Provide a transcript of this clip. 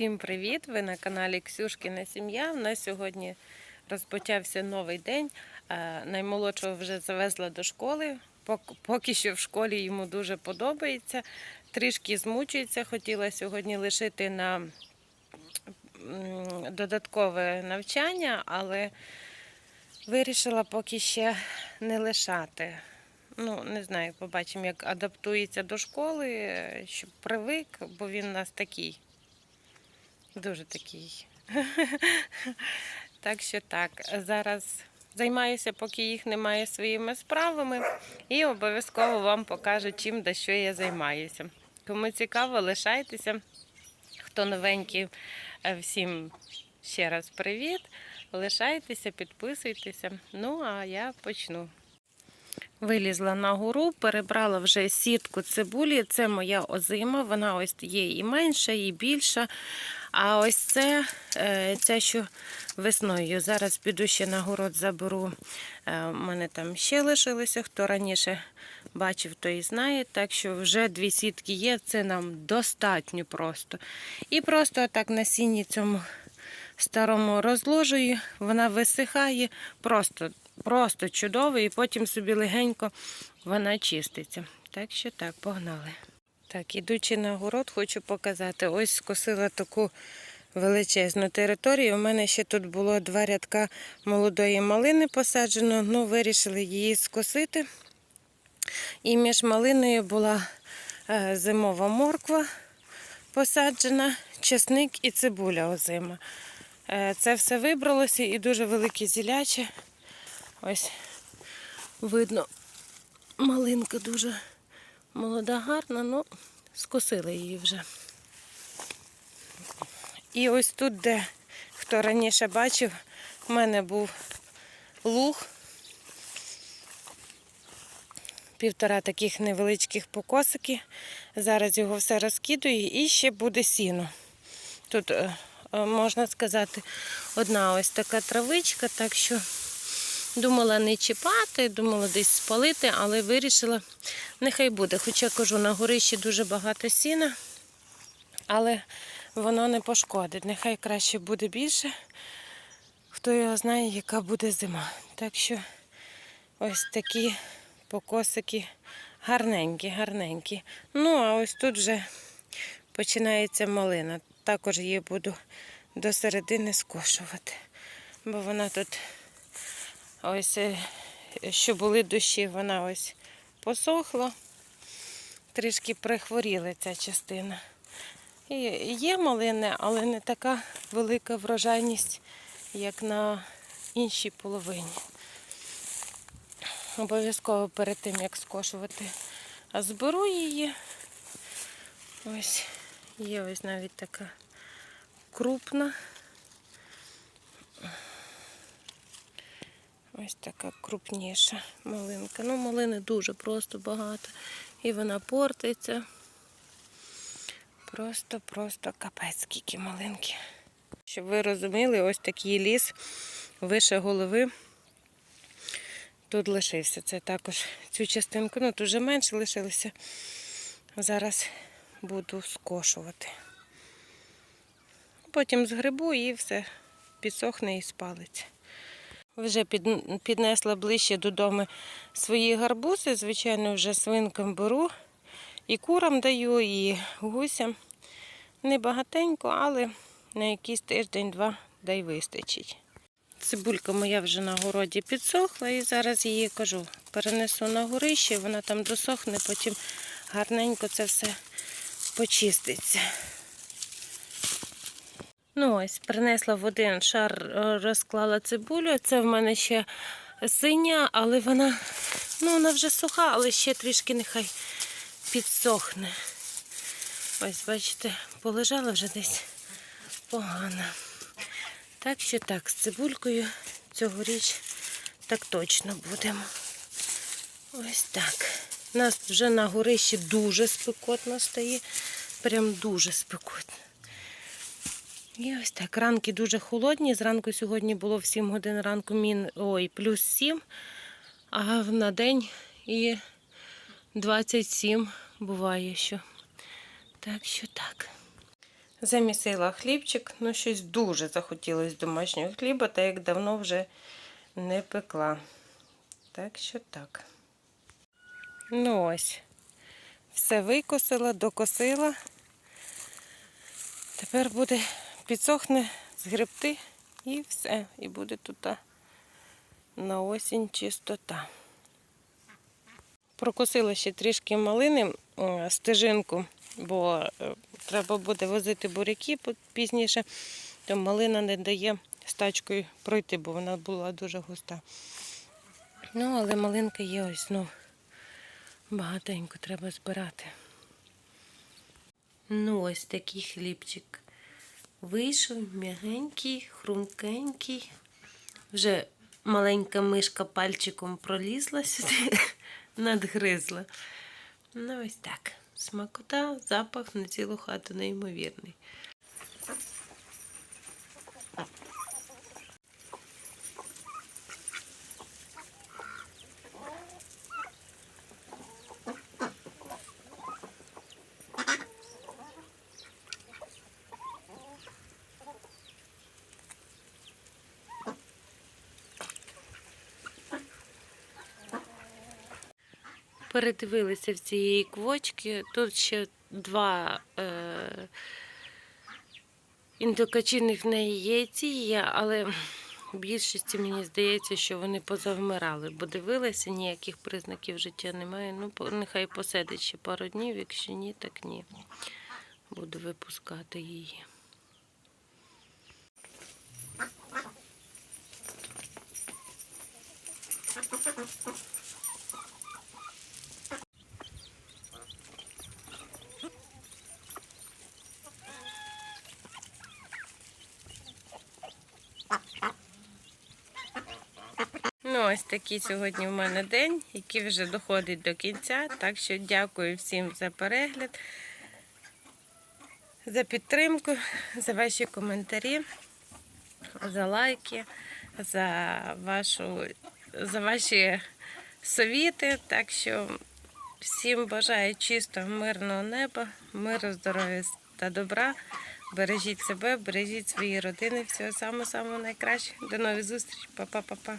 Всім привіт! Ви на каналі Ксюшкіна Сім'я. У нас сьогодні розпочався новий день. Е, Наймолодшого вже завезла до школи. Поки що в школі йому дуже подобається. Трішки змучується. Хотіла сьогодні лишити на додаткове навчання, але вирішила поки ще не лишати. Ну, не знаю, побачимо, як адаптується до школи, е, щоб привик, бо він у нас такий. Дуже такий. Так що так, зараз займаюся, поки їх немає своїми справами, і обов'язково вам покажу, чим да що я займаюся. Кому цікаво, лишайтеся. Хто новенький, е, всім ще раз привіт. Лишайтеся, підписуйтеся. Ну, а я почну. Вилізла на гору, перебрала вже сітку цибулі. Це моя озима. Вона ось є і менша, і більша. А ось це, е, ця, що весною. Зараз піду ще на город заберу. Е, У мене там ще лишилося. Хто раніше бачив, той знає. Так що вже дві сітки є. Це нам достатньо просто. І просто так на сіні цьому старому розложую, вона висихає, просто, просто чудово, і потім собі легенько вона чиститься. Так що так, погнали. Так, ідучи на город, хочу показати. Ось скосила таку величезну територію. У мене ще тут було два рядка молодої малини посаджено, ну вирішили її скосити. І між малиною була е, зимова морква посаджена, чесник і цибуля озима. Е, Це все вибралося і дуже велике зіляче. Ось видно, малинка дуже молода, гарна, ну скосили її вже. І ось тут, де хто раніше бачив, в мене був луг. Півтора таких невеличких покосики. Зараз його все розкидаю і ще буде сіно. Тут, е, е, можна сказати, одна ось така травичка, так що думала не чіпати, думала десь спалити, але вирішила, нехай буде. Хоча кажу, на горищі дуже багато сіна, але воно не пошкодить. Нехай краще буде більше. Хто його знає, яка буде зима. Так що ось такі покосики гарненькі, гарненькі. Ну, а ось тут вже починається малина. Також її буду до середини скошувати. Бо вона тут ось, е, що були дощі, вона ось посохла. Трішки прихворіла ця частина. І є малини, але не така велика врожайність, як на іншій половині. Обов'язково перед тим, як скошувати, а зберу її. Ось є ось навіть така крупна. Ось така крупніша малинка. Ну, малини дуже просто багато. І вона портиться. Просто-просто капець, скільки малинки. Щоб ви розуміли, ось такий ліс вище голови. Тут лишився. Це також цю частинку. Ну, тут вже менше лишилося. Зараз буду скошувати. Потім згребу і все підсохне і спалиться. Вже піднесла ближче додому свої гарбузи. Звичайно, вже свинкам беру. І курам даю, і гусям. Не багатенько, але на якийсь тиждень-два дай вистачить. Цибулька моя вже на городі підсохла і зараз її кажу, перенесу на горище, вона там досохне, потім гарненько це все почиститься. Ну ось, принесла в один шар, е, розклала цибулю. Це в мене ще синя, але вона, ну вона вже суха, але ще трішки нехай підсохне. Ось, бачите, полежала вже десь погано. Так що так, з цибулькою цьогоріч так точно будемо. Ось так. У нас вже на горищі дуже спекотно стає. Прям дуже спекотно. І ось так. Ранки дуже холодні. Зранку сьогодні було в 7 годин ранку мін... Ой, плюс 7, а на день і 27 буває що. Так що так. Замісила хлібчик, ну щось дуже захотілося домашнього хліба, та як давно вже не пекла. Так що так. Ну ось. Все викосила, докосила. Тепер буде підсохне, згребти і все. І буде тут на осінь чистота. Прокосила ще трішки малини, стежинку, бо е, треба буде возити буряки пізніше, то малина не дає з тачкою пройти, бо вона була дуже густа. Ну, але малинка є ось знов. Багатенько треба збирати. Ну, ось такий хлібчик. Вийшов м'ягенький, хрумкенький. Вже маленька мишка пальчиком пролізла сюди, надгризла. Ну, ось так. Смакота, запах на цілу хату неймовірний. Передивилися в цієї квочки. Тут ще два е, індокачиних в неї яйці є, але в більшості мені здається, що вони позавмирали, бо дивилася, ніяких признаків життя немає. Ну, нехай посидить ще пару днів, якщо ні, так ні. Буду випускати її. Ну, ось такий сьогодні в мене день, який вже доходить до кінця. Так що дякую всім за перегляд, за підтримку, за ваші коментарі, за лайки, за вашу, за ваші совіти. Так що всім бажаю чистого, мирного неба, миру, здоров'я та добра. Бережіть себе, бережіть свої родини. Всього самого самого найкращого. До нових зустрічей. Па-па-па-па.